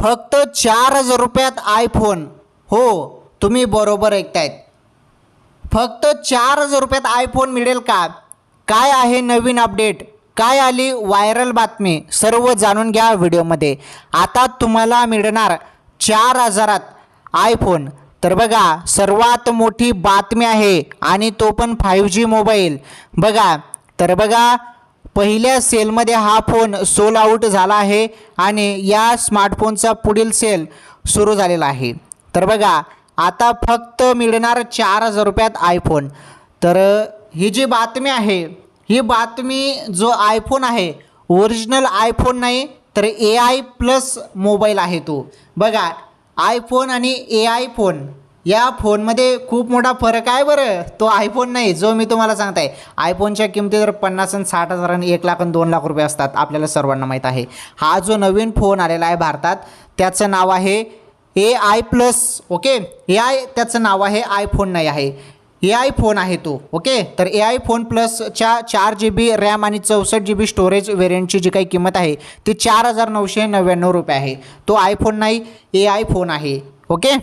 फक्त चार हजार रुपयात आयफोन हो तुम्ही बरोबर ऐकतायत. फक्त चार हजार रुपयात आयफोन मिळेल का? काय आहे नवीन अपडेट काय आली व्हायरल बातमी? सर्व जाणून घ्या व्हिडिओमध्ये. आता तुम्हाला मिळणार चार हजारात आयफोन तर बघा सर्वात मोठी बातमी आहे आणि तो पण फाईव्ह जी मोबाईल बघा तर बघा पहिल्या सेलमध्ये हा फोन सोल आऊट झाला आहे आणि या स्मार्टफोनचा पुढील सेल सुरू झालेला आहे. तर बघा आता फक्त मिळणार चार हजार रुपयात आयफोन तर ही जी बातमी आहे ही बातमी जो आयफोन आहे ओरिजिनल आयफोन नाही तर ए आय प्लस मोबाईल आहे तो. बघा आयफोन आणि ए आय फोन या फोनमध्ये खूप मोठा फरक आहे बरं. तो आयफोन नाही जो मी तुम्हाला सांगत आहे आयफोनच्या किमती जर पन्नास आणि साठ हजार आणि एक लाख आणि दोन लाख रुपये असतात आपल्याला सर्वांना माहीत आहे. हा जो नवीन फोन आलेला आहे भारतात त्याचं नाव आहे A I plus okay A I त्याचं नाव आहे आयफोन नाही आहे. ए आय फोन आहे तो ओके तर ए आय फोन प्लसच्या चार जी बी रॅम आणि चौसष्ट जी बी स्टोरेज वेरियंटची जी काही किंमत आहे ती चार हजार नऊशे नव्याण्णव रुपये आहे. तो आयफोन नाही ए आय फोन आहे ओके